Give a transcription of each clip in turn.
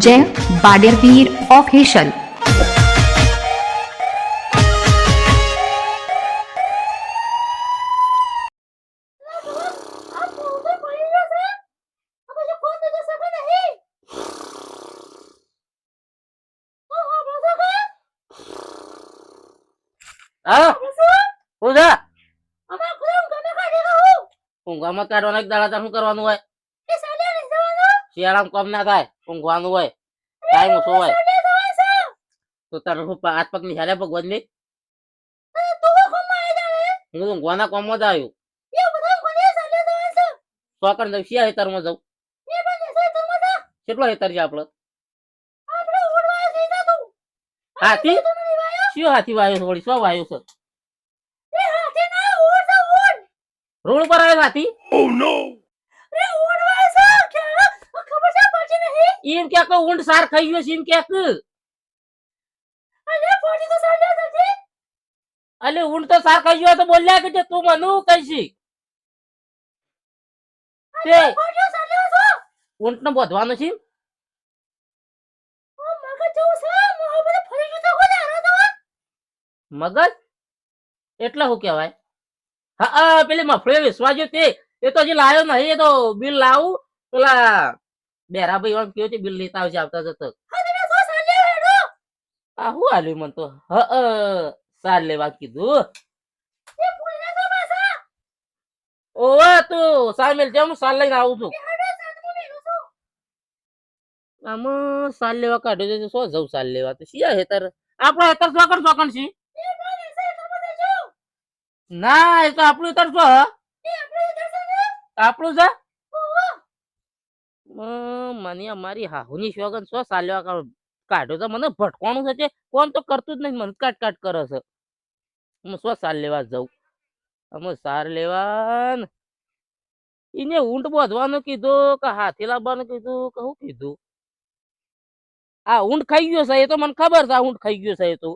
જય બાડેરવીર ઓફિશિયલ ઊંઘવામાં કાઢો એક દાડા શું કરવાનું હોય? શિયાળામાં કોમ ના થાય ઊંઘવાનું હોય ટાઈમ ઓછો હોય. તો તારું શું હાથ પગ નિહાળે ભગવાનની હું ઊંઘવાના કોમમાં જ આવ્યું. સોકર જઉં. શિયા હેતરમાં જવું કેટલો હેતર છે આપડે? હાથી? શિયો હાથી વાયો વળી શું વાયો છે? રોડ પર આવ્યો હાથી એમ ક્યાંક ઊંડ સાર ખાઈ ગયો છે એમ ક્યાંક. અલે ઊંટ તો સાર ખાઈ ગયો તો બોલ્યા કે તું મનુ કહીશી? તે ઊંટ ને બોધવાનું છે મગજ એટલે શું કહેવાય? હા પેલી મફળી વિશ્વા જો તે. એ તો હજી લાયો નહીં એ તો બિલ લાવું. પેલા બેરા ભાઈ કયો છે બિલ લેતા આવજે આવતા જતો. આ હું આલ્યું મને તો? હ સાર લેવા કીધું. ઓવે તું સાર મેલ હું સાર લઈને આવું છું. આમાં સાર લેવા કાઢ્યો છે શું જવું સાર લેવા? તો શિયા હેતર આપણો હેતર ચોકડ ચોકડ છે ના એ તો આપણું હેતર છો? આપણું છે? મને અમારી હાહુની શોગન શું સાલ્યો લેવા કાઢ્યો તો મને ભટકોણું છે કોણ તો કરતું જ નહીં મને કાટ કાટ કરે છે. હું શું સાર લેવા જઉં. અમે સાર લેવા એને ઊંટ બોધવાનું કીધું કે હાથી લાવવાનું કીધું કે શું કીધું? આ ઊંટ ખાઈ ગયો છે એ તો મને ખબર છે આ ઊંટ ખાઈ ગયો છે એ તો.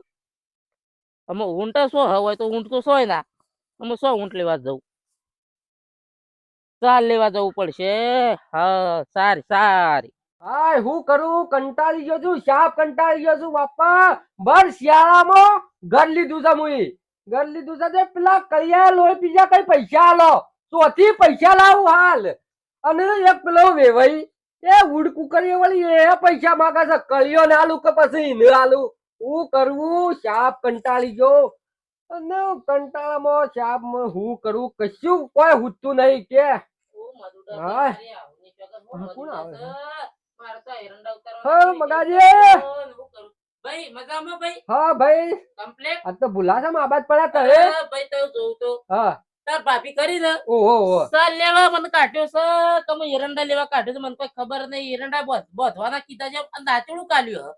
અમે ઊંટ શું હોય તો ઊંટ તો સોય ના અમે સો ઊંટ લેવા જવું ચાલ લેવા જવું પડશે. હા, સારી સારી. હાય, હું કરું? કંટાળી ગયો છું સાપ કંટાળી ગયો છું, બાપા. ભર શિયાળામાં ઘર લીધું છે મુઈ. ઘર લીધું છે પેલા કરિયા લોહી બીજા કઈ પૈસા આલો ચોથી પૈસા લાવું હાલ. અને એક પેલો વેવાઈ, એ ઉડ કુકરીઓ વળી એ પૈસા માંગે છે. કળિયો ને આલું કે પછી ન આલું? હું કરવું શાપ કંટાળી ગયો. અને કંટાળામાં શાપમાં હું કરું કશું કોઈ હુતું નહીં કે. હા. હા, કોણ આવે? હા, મગાજી. ભાઈ મજામાં ભાઈ? હા ભાઈ. કમ્પ્લેટ? આ તો ભૂલાશે માં આબાદ પડ્યા કરે ભાઈ તો જોઉં તો. હા. તાર ભાભી કરી દે. ઓહો લેવા મને કાઢ્યો છે તમે એરંડા લેવા કાઢ્યો મને કોઈ ખબર નહીં. એરંડા બોધ- બોધવાના કીધા છે અને દાંતેડું કાઢ્યું?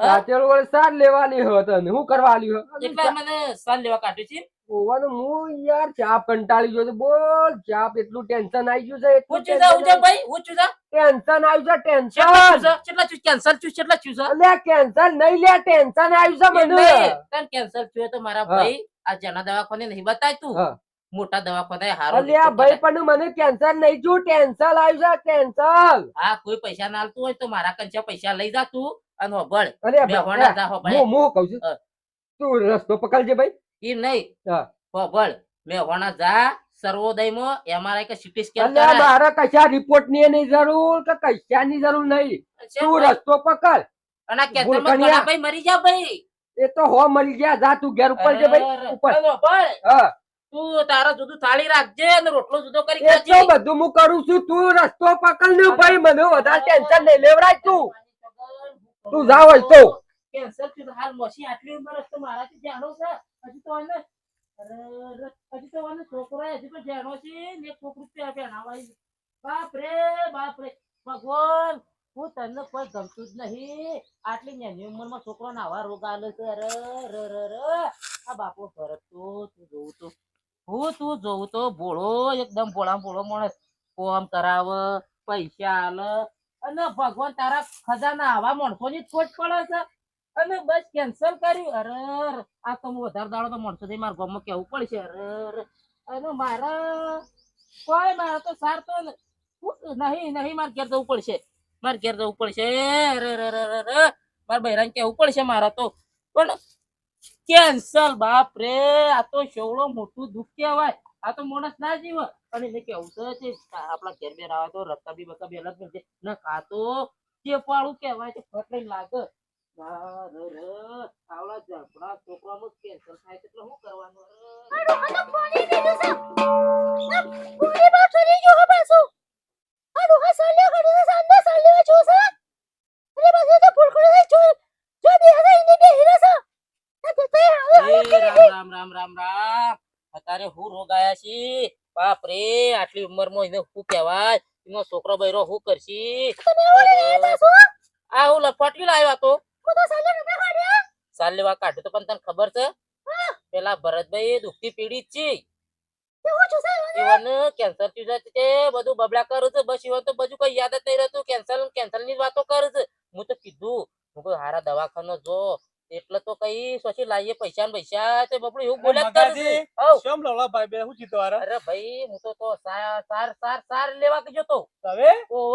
રાતેળ સાર લેવાની હું કરવા આલ્યું એટલે મને સાલ લેવા કાઢ્યું છે. ઓવાનું હું યાર ચાપ કંટાળી ગયો બોલ ચાપ એટલું ટેન્શન આવી ગયું છે એટલું ઊંચું જા ઊંચું ભાઈ ઊંચું જા. ટેન્શન આવ્યું છે ટેન્શન. કેટલા ચૂસ કેન્સર ચૂસ કેટલા ચૂસ અલ્યા કેન્સર નહીં લે ટેન્શન આવ્યું છે મને. તને કેન્સર થયું તો મારા ભાઈ આ જના દવાખાને નહીં બતાય તું. મોટા દવાખાને હારો અલ્યા ભાઈ પણ મને કેન્સર નહીં જો ટેન્શન આવ્યું છે ટેન્શન. હા કોઈ પૈસા ના આલતું હોય તો મારા કંચા પૈસા લઈ જા તું. અને હોભળ અલ્યા બે ભાઈ, હોણા જા હોભળ હું હું કહું છું? તું રસ્તો પકડજે ભાઈ. એમ નહીં. હા. હોભળ મેં હોણા જા સર્વોદયમાં. એમઆરઆઈ કે સીટી સ્કેન અલ્યા મારે કશા રિપોર્ટની નહીં જરૂર કે જરૂર નહીં? તું રસ્તો પકડ. અને. ભાઈ મરી જા ભાઈ. એ તો હો મરી ગયા. જા તું ઘેર ઉપર જે ભાઈ. ઉપર. હા. તું તારા જુદું થાળી રાખજે અને રોટલો જુદો કરી એ તો બધું હું કરું છું. તું રસ્તો પકડ ને ભાઈ. મને વધારે ટેન્શન નહીં લેવડાય તું. તું જાવ જ તો. કેન્સર થયું હાલ મોસી આટલી ઉંમર તો મારાથી જાણો છે. હજી તો એને હજી તો એને છોકરો હજી તો જાણો છે ને છોકરું ત્યાં પહેણાવાય બાપ રે બાપ રે. ભગવાન, હું તને કોઈ ગમતું જ નહીં. આટલી નાની ઉંમરમાં છોકરો આવા રોગ આલે છે. અરે ર ર ર આ બાપો ભરત તો, તું જોઉં તો. હું તું જોઉં તો ભોળો, એકદમ ભોળા, ભોળો માણસ. કોમ કરાવ, પૈસા આલે અને ભગવાન તારા ખજાના આવા માણસોની ની ખોટ પડે છે. અને બસ કેન્સલ કર્યું. અરે આ તો હું વધારે દાડો તો માણસો મારા ગામમાં કેવું પડશે? અરે. અને મારા કોઈ મારે તો સાર તો નહીં નહીં મારે ઘેર જવું પડશે. મારે ઘેર જવું પડશે. અરે અરે મારે બહેરાને કેવું પડશે મારા તો? પણ કેન્સલ બાપ રે આ તો શેવડો મોટું દુઃખ કહેવાય. આ તો માણસ ના જીવ. અને એને કેવું તો. છે આપણા ઘેર બેર આવે તો રસ્તા બી બકા બેલા જ મળશે ના કા તો ચેપાળું કહેવાય છે ફટ લઈને લાગે. આવડા ઝાપડા છોકરાનું કેન્સલ થાય એટલે શું કરવાનું રામ રામ રામ રામ રામ. અત્યારે હું રોગ આયા છે? બાપ રે આટલી ઉંમરમાં એને શું કહેવાય? એનો છોકરો બૈરો શું કરશી? આ હું લફાટવી લાવ્યો હતો સાલ લેવા કાઢ્યો તો પણ તને ખબર છે? પેલા ભરતભાઈ દુખતી પીડિત છે. કેન્સર થયું છે બધું બબડા કરું છે. બસ ઈવન તો બધું કઈ યાદ જ નહીં રહેતું. કેન્સલ કેન્સલની વાતો કરે છે. હું તો કીધું હું હારા દવાખાનો જો. એટલે તો કઈ સોચી લાવીએ પૈસા ને પૈસા તે બપડું એવું બોલ્યા જ લવલા ભાઈ બે હું જીતો? અરે ભાઈ હું તો તો સાર સાર સાર લેવા કે જતો હવે? ઓવ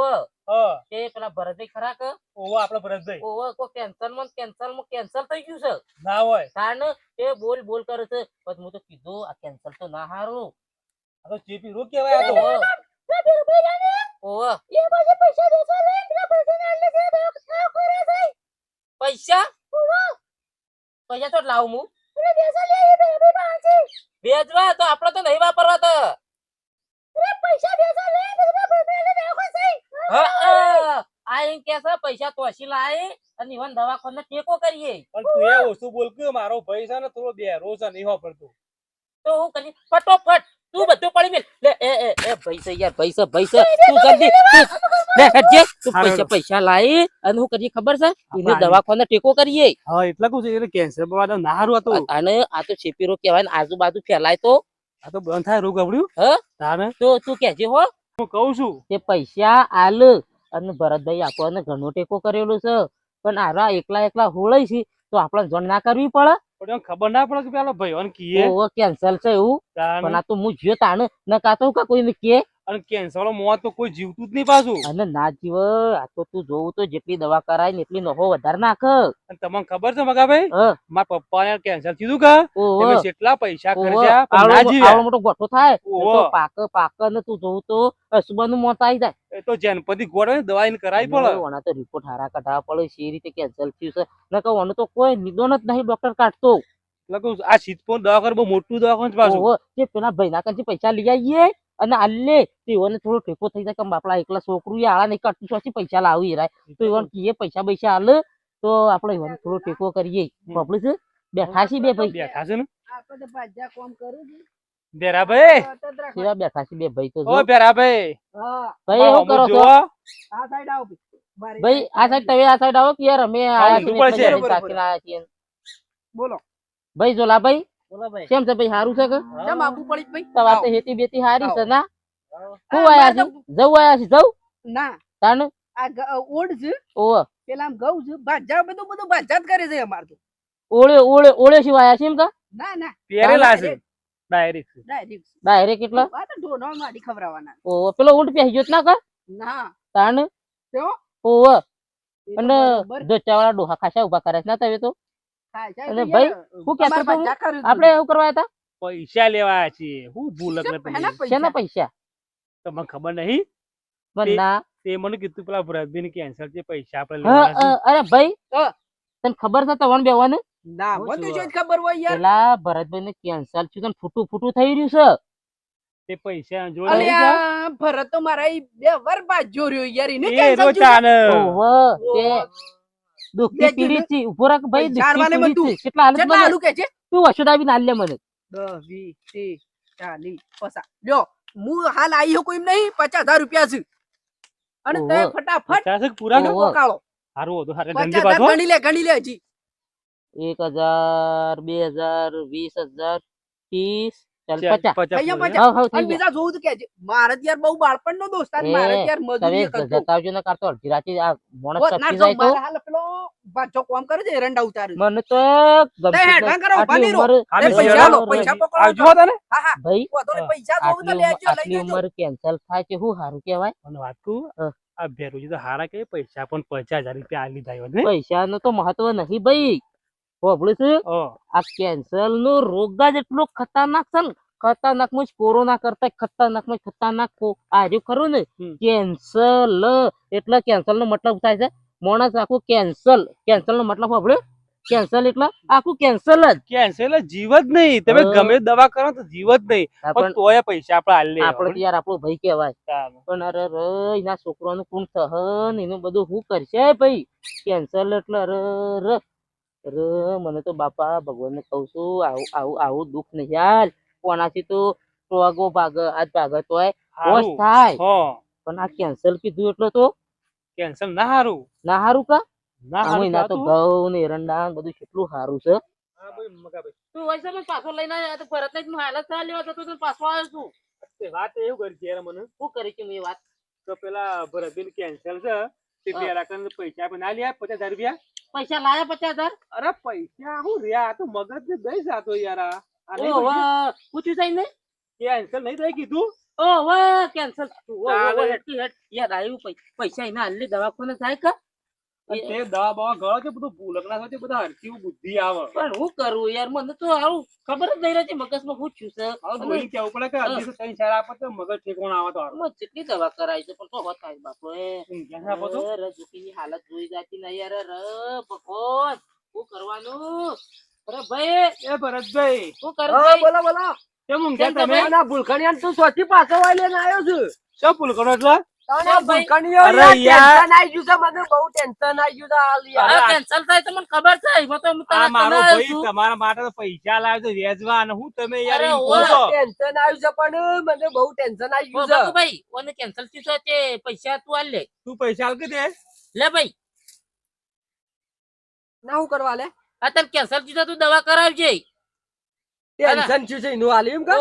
તે પેલા ભરતભાઈ ખરા કે? ઓવો આપડે ભરતભાઈ. ઓવ કો કેન્સરમાં કેન્સલમાં કેન્સલ થઈ ગયું છે. ના હોય. કારણ તે બોલ બોલ કરે છે. પછી હું તો કીધું આ કેન્સર તો ના હારું. આ તો ચેપી રોગ કહેવાય આ તો. ઓવ ઓવ પૈસા? પૈસા? તો લાવું હું. વેચવા તો આપડે તો નહીં વાપરવા તો. પૈસા તોસી લાય અને ઈવન દવાખાને ટેકો કરીએ. પણ તું એ ઓછું બોલ કે મારો ભાઈ છે ને થોડો બેરો છે નહીં વાપરતો. તો હું કરી ફટોફટ. તું બધું પડી મેલ. લે એ એ એ પૈસા યાર પૈસા પૈસા. તું જલ્દી તું લે હેડજે તું પૈસા પૈસા લાઈ અને હું કરીએ ખબર છે? એને દવાખાને ટેકો કરીએ. હા એટલે કહું છું એટલે કેન્સર બાબા ના હારું હતું. અને આ તો ચેપી રોગ કહેવાય ને આજુબાજુ ફેલાય તો. આ તો બંધ થાય રોગ આવડ્યું હા? તારે? તો તું કહેજે હો. હું કહું છું. કે પૈસા આલ અને ભરતભાઈ આપણને ઘણો ટેકો કરેલો છે. પણ આરા એકલા એકલા હોળય છે. તો આપણે જોણ ના કરવી પડે. પણ ખબર ના પડે કે પેલો ભાઈઓને કીએ. ઓહો કેન્સલ છે એવું. પણ આ તો હું જ્યો તાણ ન કાતો કા કોઈને કે અને કેન્સર મોત તો કોઈ જીવતું જ નહીં પાછું. અને ના જીવ આ તો તું જોવું તો જેટલી દવા કરાય ને એટલી નફો વધારે નાખ. અને તમને ખબર છે મગાભાઈ. મારા પપ્પાને કેન્સર થયું કે? કેટલા પૈસા ખર્ચ્યા ના આવડો મોટો ગોઠો થાય. તો પાક પાક ને તું જોવું તો અસુબાનું મોત આવી જાય. એ તો જનપતિ ગોળે દવા એને કરાવી પડે ઓના તો રિપોર્ટ હારા કઢાવવા પડે છે એ રીતે કેન્સલ થયું છે. ન કહું ઓનો તો કોઈ નિદોન જ નહીં ડોક્ટર કાઢતો. દવા આ સિદ્ધપુર દવાખાનું બહુ મોટું દવાખાનું છે પાછું. પેલા જે પેલા ભાઈના કાંથી પૈસા લઈ આવીએ. અને આલે તેઓને થોડો ટેકો થઈ જાય કે બાપડા એકલા છોકરું એ આળા નહીં કટું ચોથી પૈસા લાવી રાય તો ઈવન કીએ પૈસા પૈસા હાલ તો આપણે ઈવન થોડો ટેકો કરીએ. પબ્લિક બેઠા છે બે ભાઈ. બેઠા છે ને? આપણે ભાજ્યા કોમ કરું છું. બેરાભાઈ. કેવા બેઠા બે ભાઈ તો ઓ બેરાભાઈ ભાઈ શું કરો છો? આ side આવો ભાઈ. આ સાઈડ તમે આ સાઈડ આવો કે યાર અમે આયા છીએ? બોલો. ભાઈ જોલા ભાઈ કેમ છે ભાઈ સારું છે કે? કેમ આપવું પડી ભાઈ? તમારે તો હેતી બેતી હારી છે ના? હું. આયા છું? જવું આયા છું જવું ના. તાણ આ ઓડ છે. ઓવ. પેલા આમ ઘઉં છે. ભાજા બધું બધું ભાજાત કરે છે અમાર તો. ઓળે ઓળે ઓળે શું આયા છે એમ કા ના ના. પહેરેલા છે. ડાયરેક્ટ ડાયરેક્ટ ડાયરેક્ટ કેટલા? આ તો ઢોનો માડી ખવરાવાના ઓ પેલો ઊંટ પહેરી ગયો ના કા? ના. તાણ કેવો? ઓવ. અને બરોબર. ધોચાવાળા ડોહા ખાસા ઊભા કરે છે ના તમે તો? છે. એટલે ભાઈ, હું કહેતો અમારે તો હું? ભાજ્યા કર્યું જ આપણે એવું કરવા હતા? પૈસા લેવા છીએ હું ભૂલ બધું. શેના પૈસા? પૈસા તમને ખબર નહીં. પણ તે- મને કીધું પેલા ભરતભાઈ કેન્સર છે પૈસા આપણે છે. અ, અરે ભાઈ. તને ખબર છે તવણ બેવાનું? ના છું શું જ ખબર હોય યાર. પેલા ભરતભાઈ ને કેન્સર થયું ને ફૂટું ફૂટું થઈ રહ્યું છે. તે પૈસા જોડે ભરત તો મારા ઈ બે વાર ભાજ્યો રહ્યો યાર એને દુઃખથી પીડિત છે ઊભો રાખ ભાઈ દુઃખથી રૂપિયા છે. અને તે ફટાફટ 50 પૂરા નો? કોકાળો હારું હતો હારે ધંધે પાછો ગણી લે ગણી ઉંમરે- કેન્સલ થાય છે શું સારું કેવાય. આ ભેરુજી તો હારા કે પૈસા પણ પચાસ હજાર રૂપિયા આલી થાય પૈસા નું? તો મહત્વ નહીં ભાઈ. હોભળ્યું છે? આ કેન્સરનું રોગ જ એટલો ખતરનાક છે ને. ખતરનાકમાં કોરોના કરતા ખતરનાકમાં ખતરનાક કો- ખરું ને? હમ. કેન્સલ એટલે કેન્સર નો મતલબ થાય છે. માણસ આખું કેન્સલ કેન્સલ નો મતલબ હોભળ્યો કેન્સલ એટલે આખું કેન્સલ જ. કેન્સર એટલે જીવ જ નહીં. તમે ગમે દવા કરો તો જીવ જ નહીં. પણ તોય પૈસા આપણે આલી લે. આપણે યાર આપણો ભાઈ કહેવાય. પણ અરે રે એના છોકરાનું કોણ સહન એનું બધું શું કરશે ભાઈ? કેન્સલ એટલે અરે. અરે મને તો બાપા ભગવાનને કહું છું આવું આવું આવું દુઃખ નહીં યાર. કોનાથી તો ટોગો ભાગ આજ ભાગ તોય હોશ થાય. પણ આ કેન્સલ કીધું એટલે તો? કેન્સલ ના હારું. ના હારું કા? ના હારું ના તો. ઘઉં ને એરંડા ને બધું કેટલું હારું છે. તું વૈસે પણ પાછો લઈને આવ્યા તો ભરત ને હાલત ચાલ લેવા જતો તો પાછો આવ્યો છું. તે વાત એવું કરી છે મને. શું કરી છે મેં વાત? તો પેલા ભરતબેન કેન્સલ છે. તે. પેલા કરીને પૈસા પણ ના લ્યા પચાસ હજાર રૂપિયા? પૈસા લાયા પચાસ હજાર? અરે પૈસા હું રહ્યા? તો મગજ ને દઈ જાતો યાર? પૂછ્યું છે ને? કેન્સર નહીં થઈ કીધું? ઓહો કેન્સલ યાર આવ્યું પૈસા એના હાલની દવાખાને થાય કે? તે દવા બવા ગળો છે બધું ભૂલક ના થાય બધા હરકી બુદ્ધિ આવે. પણ હું કરું યાર? મને તો આવું ખબર જ નહીં રહેતી મગજમાં થયું છે હવે અને જોઈને કેવું પડે કે તો ત્રણ ચાર આપે તો મગજ ઠેકોણ આવે તો. આમાં જેટલી દવા કરાય છે પણ તો હોત થાય બાપુ એ ના તો? રજુકીની હાલત જોઈ જાતી નહીં યાર ર ભગવાન! શું કરવાનું? અરે ભાઈ એ ભરતભાઈ! શું કરો હા, બોલો બોલો. કેમ ઊંઘ્યા તમે? તમે? ના ભૂલકણિયા તું સોથી પાછો વાય લઈને આવ્યો છું. શું ભૂલ એટલે? તાણે કેમ ભાઈ? ભૂલકણીઓ અરે યાર યાર. ટેન્શન આવી ગયું છે મને બહુ ટેન્શન આવી ગયું છે હાલ યાર આ કેન્સલ થાય તો મને ખબર છે એમાં તો હું આ તને મારો તને ભાઈ છું. તમારા માટે પૈસા લાવ્યો વેચવા અને હું તમે યાર. ટેન્શન આવ્યું છે પણ મને બહુ ટેન્શન આવી ગયું છે ભાઈ ઓને કેન્સલ થયું છે તે પૈસા તું આલ લે તું પૈસા આલ કે દે લે ભાઈ ના હું કરવા લે આ તને કેન્સલ થયું તું દવા કરાવજે ટેન્શન થયું છે એનું હાલ એમ કે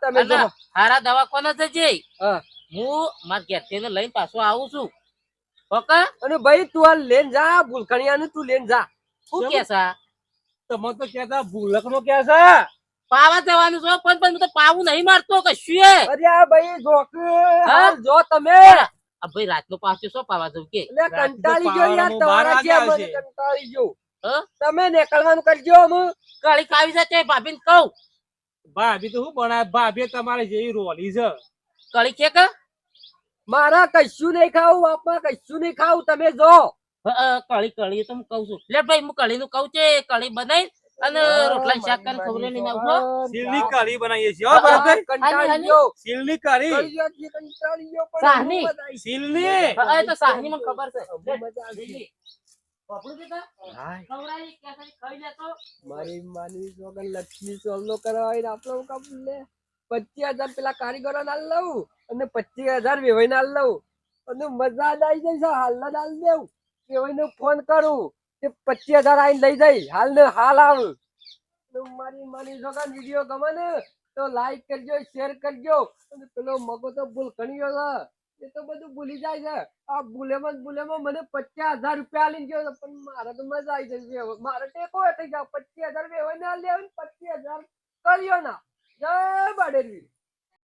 તમે અને જો. હારા જજે હા. હું મારા ઘેરથી લઈને પાછો આવું છું. ઓકે અને ભાઈ તું આ લેન જા ભૂલકણિયા તું લેન જા. શું? કે છે? તમે તો કહેતા ભૂલક નો કે છે? પાવા જવાનું છો પણ પણ તો પાવું નહીં મારતો કશું એ. અરે આ ભાઈ જો હાલ જો તમે. આ ભાઈ રાતનો પાછો શું પાવા જવું કે? કંટાળી ગયો યાર તમારા વાગે મને કંટાળી ગયો. હ? તમે નીકળવાનું કરજો અમે કળી ખાવી જશે ભાભીને કહું. ભાભી તો શું બનાવે ભાભી તમારે જેવી રોલી છે. કાળી છે કે? મારા કશું નહીં ખાવું બાપા કશું નહીં ખાવું. તમે જો. કળી કળી તો હું કહું છું. લે ભાઈ હું કળીનું કઉ છે કળી બનાવી અને રોટલા શાક કરીને ખવડાવીને આવજો સિલની કળી બનાવીએ છીએ હો બરાબર? કંટાળીયો સિલની મજા આવી. સિલની હ, એ તો સાહની મને ખબર છે? મારી માની સોગન લક્ષ્મી સોલનો કરાવી આપણો કામ લે. પચીસ હજાર પેલા કારીગરો ના લઉં અને પચીસ હજાર વેવાઈ ના લઉં. અને મજા જ આવી છે હાલ હાલ દેવું. વેવાઈ ને ફોન કરું કે પચીસ હજાર આવીને લઈ જઈ હાલ ને હાલ આવ મારી મારી જોગા વીડિયો ગમે ને, તો લાઈક કરજો શેર કરજો. અને પેલો મગો તો ભૂલ ઘણીયો છે. એ તો બધું ભૂલી જાય છે. આ ભૂલેમાં ભૂલેમાં મને પચાસ હજાર રૂપિયા આલી ગયો પણ મારે તો મજા આવી જશે. મારે ટેકો થઈ જાવ પચીસ હજાર વેવાઈ ના લે પચીસ હજાર કર્યો ના. જય બાડેરવી